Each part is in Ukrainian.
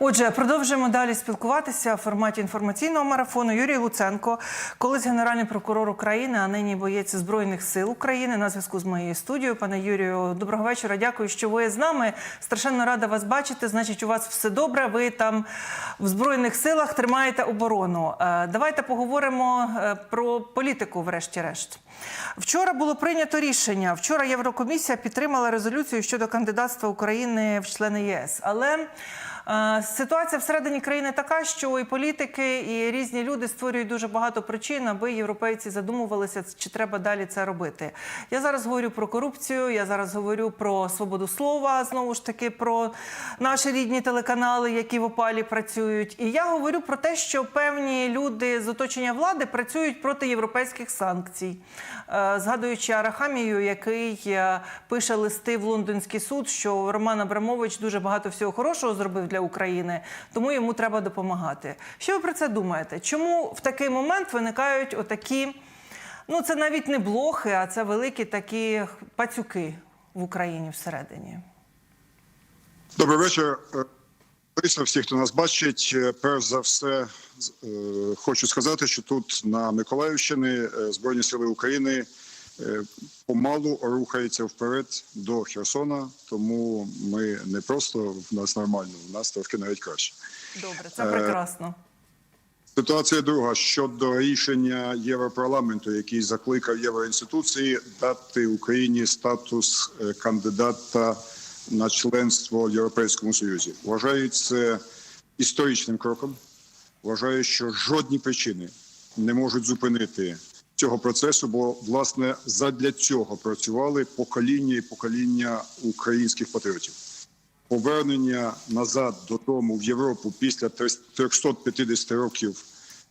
Отже, продовжуємо далі спілкуватися в форматі інформаційного марафону. Юрій Луценко, колись генеральний прокурор України, а нині боєць збройних сил України. На зв'язку з моєю студією. Пане Юрію, доброго вечора. Дякую, що ви з нами. Страшенно рада вас бачити. Значить, у вас все добре. Ви там в збройних силах тримаєте оборону. Е, Давайте поговоримо е, про політику, врешті-решт. Вчора було прийнято рішення. Вчора Єврокомісія підтримала резолюцію щодо кандидатства України в члени ЄС. Але ситуація всередині країни така, що і політики, і різні люди створюють дуже багато причин, аби європейці задумувалися, чи треба далі це робити. Я зараз говорю про корупцію. Я зараз говорю про свободу слова, знову ж таки про наші рідні телеканали, які в опалі працюють. І я говорю про те, що певні люди з оточення влади працюють проти європейських санкцій. Е, Згадуючи Арахамію, який е, пише листи в лондонський суд, що Роман Абрамович дуже багато всього хорошого зробив для України, тому йому треба допомагати. Що ви про це думаєте? Чому в такий момент виникають отакі? Ну, це навіть не блохи, а це великі такі пацюки в Україні всередині. Добрий вечір. Е, Лариса, всі, хто нас бачить, Е, перш за все е, хочу сказати, що тут на Миколаївщині е, Збройні сили України помалу рухаються вперед до Херсона, тому ми не просто в нас нормально, в нас трошки навіть краще. Добре, це прекрасно. Ситуація друга щодо рішення Європарламенту, який закликав євроінституції дати Україні статус е, кандидата на членство в Європейському Союзі. Вважаю це історичним кроком. Вважаю, що жодні причини не можуть зупинити цього процесу, бо власне задля цього працювали покоління і покоління українських патріотів повернення назад додому в Європу після 350 років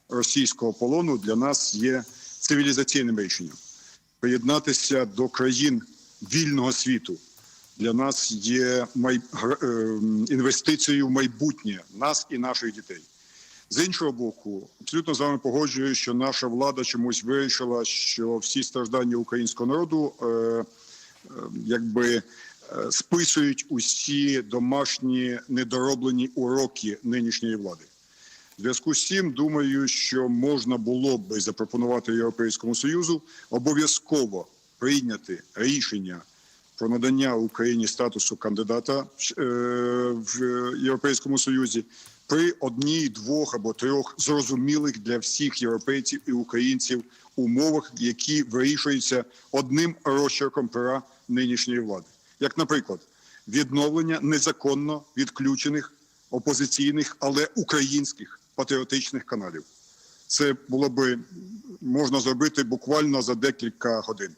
російського полону для нас є цивілізаційним рішенням. Приєднатися до країн вільного світу для нас є май... е, інвестицією в майбутнє нас і наших дітей. З іншого боку, абсолютно з вами погоджуюсь, що наша влада чомусь вирішила, що всі страждання українського народу е, е, якби е, списують усі домашні недороблені уроки нинішньої влади. Зв'язку з цим думаю, що можна було би запропонувати Європейському Союзу обов'язково прийняти рішення про надання Україні статусу кандидата е, в Європейському Союзі при одній, двох або трьох зрозумілих для всіх європейців і українців умовах, які вирішуються одним розчерком пера нинішньої влади, як, наприклад, відновлення незаконно відключених опозиційних, але українських патріотичних каналів. Це було би можна зробити буквально за декілька годин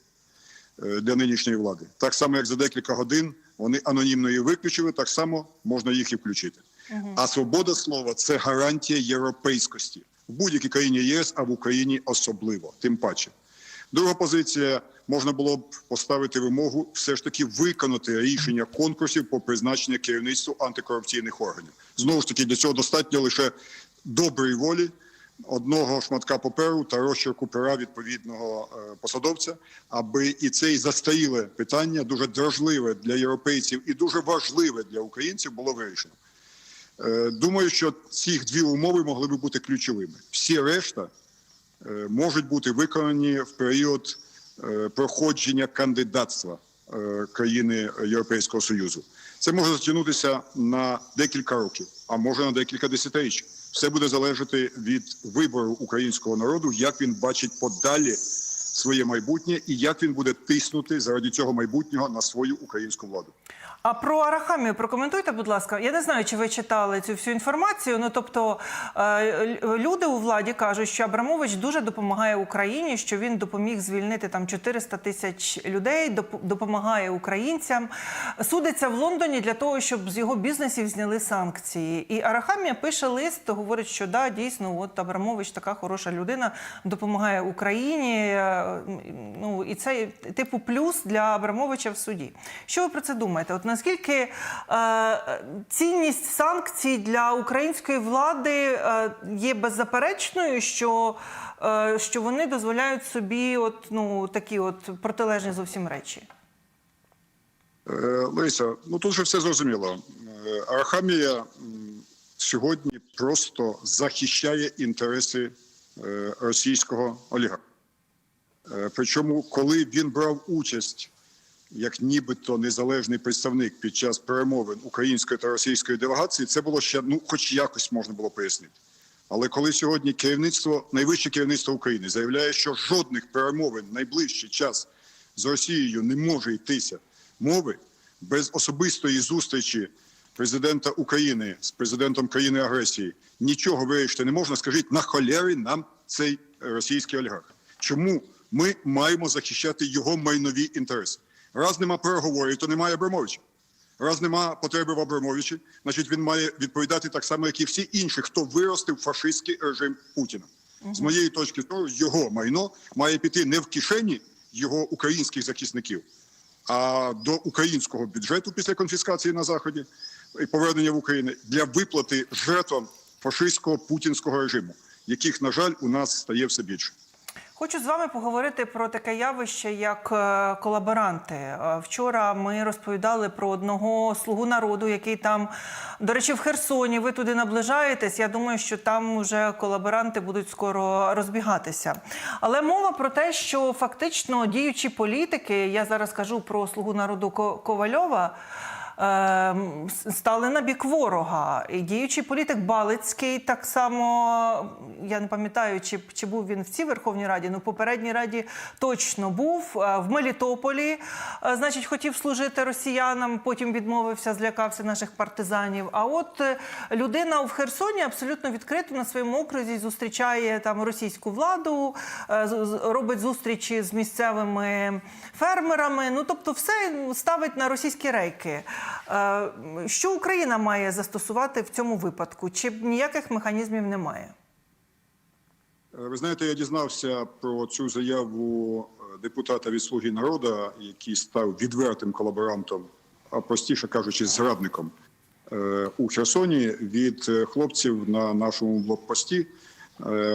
е, для нинішньої влади. Так само, як за декілька годин вони анонімно її виключили, так само можна їх і включити. А свобода слова це гарантія європейськості в будь-якій країні ЄС, а в Україні особливо, тим паче. Друга позиція можна було б поставити вимогу все ж таки виконати рішення конкурсів по призначенню керівництву антикорупційних органів. Знову ж таки, для цього достатньо лише доброї волі, одного шматка паперу та розчерку пера відповідного е, посадовця, аби і це застаріле питання, дуже дражливе для європейців і дуже важливе для українців, було вирішено. Е, Думаю, що ці дві умови могли би бути ключовими. Всі решта е, можуть бути виконані в період е, проходження кандидатства країни Європейського Союзу. Це може затягнутися на декілька років, а може на декілька десятиріч. Все буде залежати від вибору українського народу, як він бачить подалі своє майбутнє і як він буде тиснути заради цього майбутнього на свою українську владу. А про Арахамію прокоментуйте, будь ласка. Я не знаю, чи ви читали цю всю інформацію. Ну тобто е, люди у владі кажуть, що Абрамович дуже допомагає Україні, що він допоміг звільнити там 400 тисяч людей, допомагає українцям. Судиться в Лондоні для того, щоб з його бізнесів зняли санкції. І Арахамія пише лист, говорить, що да, дійсно, от Абрамович така хороша людина, допомагає Україні. Е, Ну і це типу плюс для Абрамовича в суді. Що ви про це думаєте? От наскільки е, цінність санкцій для української влади е, є беззаперечною, що, е, що вони дозволяють собі от, ну, такі от протилежні зовсім речі? Е, Лариса, ну тут же все зрозуміло. Е, Арахамія сьогодні просто захищає інтереси російського олігарха. Причому, коли він брав участь як нібито незалежний представник під час перемовин української та російської делегації, це було ще ну, хоч якось можна було пояснити. Але коли сьогодні керівництво, найвище керівництво України заявляє, що жодних перемовин в найближчий час з Росією не може йтися мови без особистої зустрічі президента України з президентом країни агресії, нічого вирішити не можна. Скажіть, на холєрі нам цей російський олігарх? Чому ми маємо захищати його майнові інтереси? Раз нема переговорів, то немає Абрамовича. Раз нема потреби в Абрамовичі, значить він має відповідати так само, як і всі інші, хто виростив фашистський режим Путіна. З моєї точки зору, його майно має піти не в кишені його українських захисників, а до українського бюджету після конфіскації на заході і повернення в Україну для виплати жертвам фашистського путінського режиму, яких, на жаль, у нас стає все більше. Хочу з вами поговорити про таке явище, як е, колаборанти. Е, Вчора ми розповідали про одного слугу народу, який там, до речі, в Херсоні. Ви туди наближаєтесь. Я думаю, що там вже колаборанти будуть скоро розбігатися. Але мова про те, що фактично діючі політики, я зараз кажу про слугу народу Ко- Ковальова. Ем, Стали на бік ворога. І діючий політик Балицький так само, я не пам'ятаю, чи, чи був він в цій Верховній Раді, ну в попередній раді точно був. Е, В Мелітополі, е, значить, хотів служити росіянам, потім відмовився, злякався наших партизанів. А от е, людина в Херсоні абсолютно відкрито на своєму окрузі зустрічає там російську владу, робить зустрічі з місцевими фермерами. Ну тобто, все ставить на російські рейки. Е, Що Україна має застосувати в цьому випадку? Чи ніяких механізмів немає? Е, Ви знаєте, я дізнався про цю заяву е, депутата від «Слуги народу», який став відвертим колаборантом, а простіше кажучи, зрадником у Херсоні від хлопців на нашому блокпості.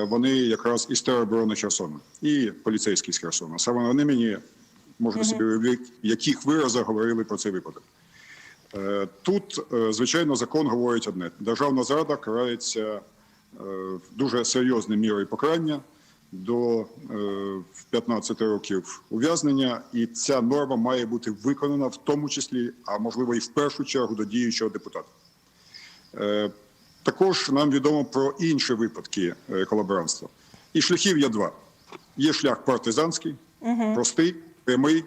Вони якраз із тероборони Херсона і поліцейські з Херсона. Саме вони мені можна собі уявити, в яких виразах говорили про цей випадок. Е, Тут, е, звичайно, закон говорить одне: державна зрада карається е, дуже серйозною мірою покарання до е, 15 років ув'язнення, і ця норма має бути виконана в тому числі, а можливо і в першу чергу до діючого депутата. Також нам відомо про інші випадки колаборантства. І шляхів є два: є шлях партизанський, простий, прямий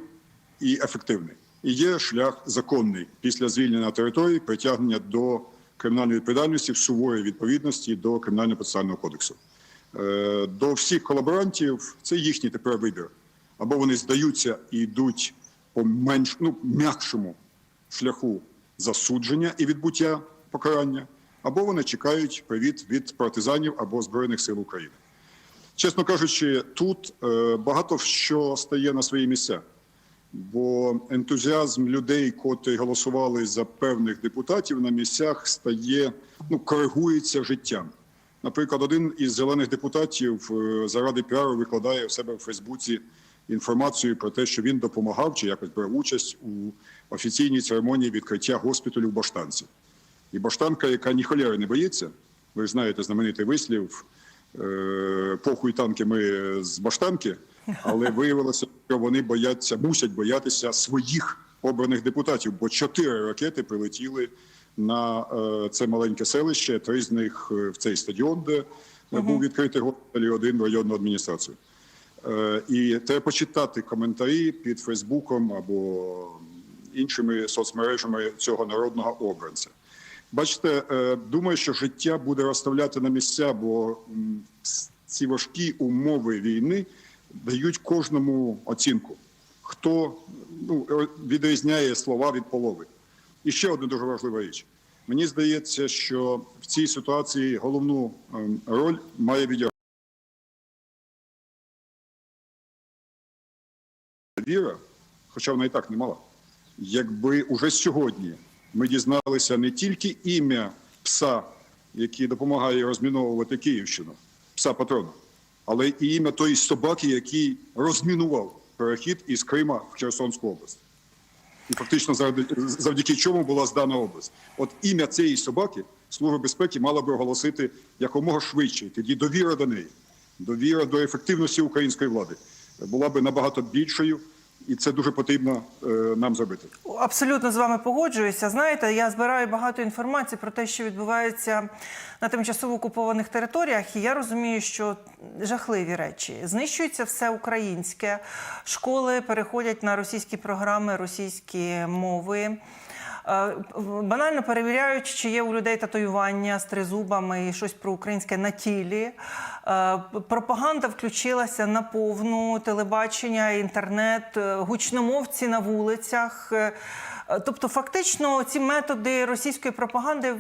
і ефективний. І є шлях законний після звільнення території, притягнення до кримінальної відповідальності в суворій відповідності до кримінального процесуального кодексу. Е, До всіх колаборантів це їхній тепер вибір. Або вони здаються і йдуть по менш ну, м'якшому шляху засудження і відбуття покарання, або вони чекають привіт від партизанів або Збройних сил України. Чесно кажучи, тут е, багато що стає на свої місця, бо ентузіазм людей, котрі голосували за певних депутатів на місцях, стає ну коригується життям. Наприклад, один із зелених депутатів е, заради піару викладає в себе в Фейсбуці інформацію про те, що він допомагав чи якось брав участь у офіційній церемонії відкриття госпіталю в Баштанці. І Баштанка, яка ні холєри не боїться, ви знаєте знаменитий вислів е, похуй танки ми з Баштанки, але виявилося, що вони бояться, мусять боятися своїх обраних депутатів, бо чотири ракети прилетіли на е, це маленьке селище, три з них е, в цей стадіон, де був відкритий госпіталь, один в районну адміністрацію. Е, І треба почитати коментарі під Фейсбуком або іншими соцмережами цього народного обранця. Бачите, думаю, що життя буде розставляти на місця, бо ці важкі умови війни дають кожному оцінку, хто ну, відрізняє слова від полови. І ще одна дуже важлива річ. Мені здається, що в цій ситуації головну ем, роль має відіграти віра, хоча вона і так немала. Якби уже сьогодні ми дізналися не тільки ім'я пса, який допомагає розміновувати Київщину, пса патрона, але і ім'я тої собаки, який розмінував перехід із Крима в Херсонську область. І фактично завдяки, чому була здана область. От ім'я цієї собаки Служба безпеки мала би оголосити якомога швидше. Тоді довіра до неї, довіра до ефективності української влади була би набагато більшою, і це дуже потрібно е, нам зробити. Абсолютно з вами погоджуюся. Знаєте, я збираю багато інформації про те, що відбувається на тимчасово окупованих територіях, і я розумію, що жахливі речі. Знищується все українське, школи переходять на російські програми, російські мови. Е, Банально перевіряють, чи є у людей татуювання з тризубами і щось про українське на тілі. Е, Пропаганда включилася на повну телебачення, інтернет, е, гучномовці на вулицях. Е, Тобто, фактично, ці методи російської пропаганди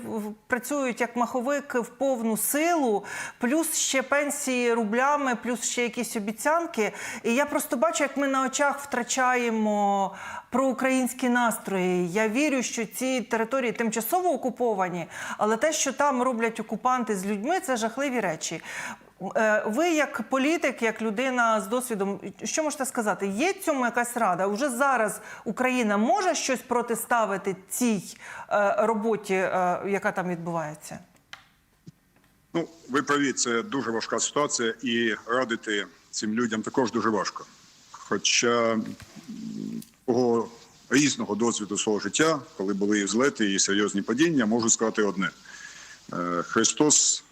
працюють як маховик в повну силу, плюс ще пенсії рублями, плюс ще якісь обіцянки. І я просто бачу, як ми на очах втрачаємо проукраїнські настрої. Я вірю, що ці території тимчасово окуповані, але те, що там роблять окупанти з людьми, це жахливі речі. Е, Ви, як політик, як людина з досвідом, що можете сказати? Є цьому якась рада? Уже зараз Україна може щось протиставити цій е, роботі, е, яка там відбувається? Ну, ви праві, це дуже важка ситуація, і радити цим людям також дуже важко. Хоча того різного досвіду свого життя, коли були і взлети, і серйозні падіння, можу сказати одне: Христос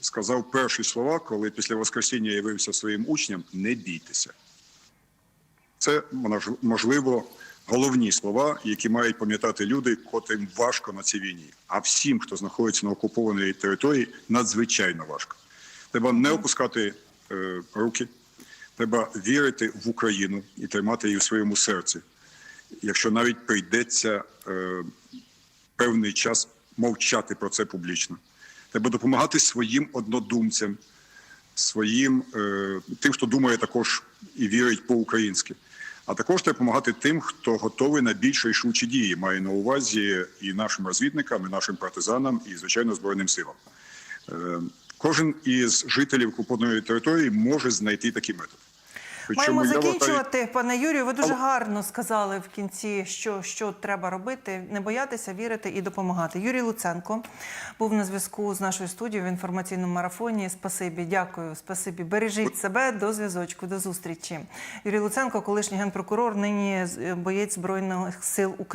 сказав перші слова, коли після Воскресіння явився своїм учням: не бійтеся. Це можливо головні слова, які мають пам'ятати люди, котрим важко на цій війні. А всім, хто знаходиться на окупованій території, надзвичайно важко. Треба не опускати е, руки, треба вірити в Україну і тримати її в своєму серці. Якщо навіть прийдеться е, певний час мовчати про це публічно, треба допомагати своїм однодумцям, своїм е, тим, хто думає також і вірить по-українськи. А також треба допомагати тим, хто готовий на більше і швидші дії, має на увазі і нашим розвідникам, і нашим партизанам, і звичайно збройним силам. Е, кожен із жителів окупованої території може знайти такий метод. Маємо закінчувати, пане Юрію. Ви дуже гарно сказали в кінці, що, що треба робити, не боятися, вірити і допомагати. Юрій Луценко був на зв'язку з нашою студією в інформаційному марафоні. Спасибі, дякую, спасибі. Бережіть себе до зв'язочку, до зустрічі. Юрій Луценко, колишній генпрокурор, нині з- боєць збройних сил України.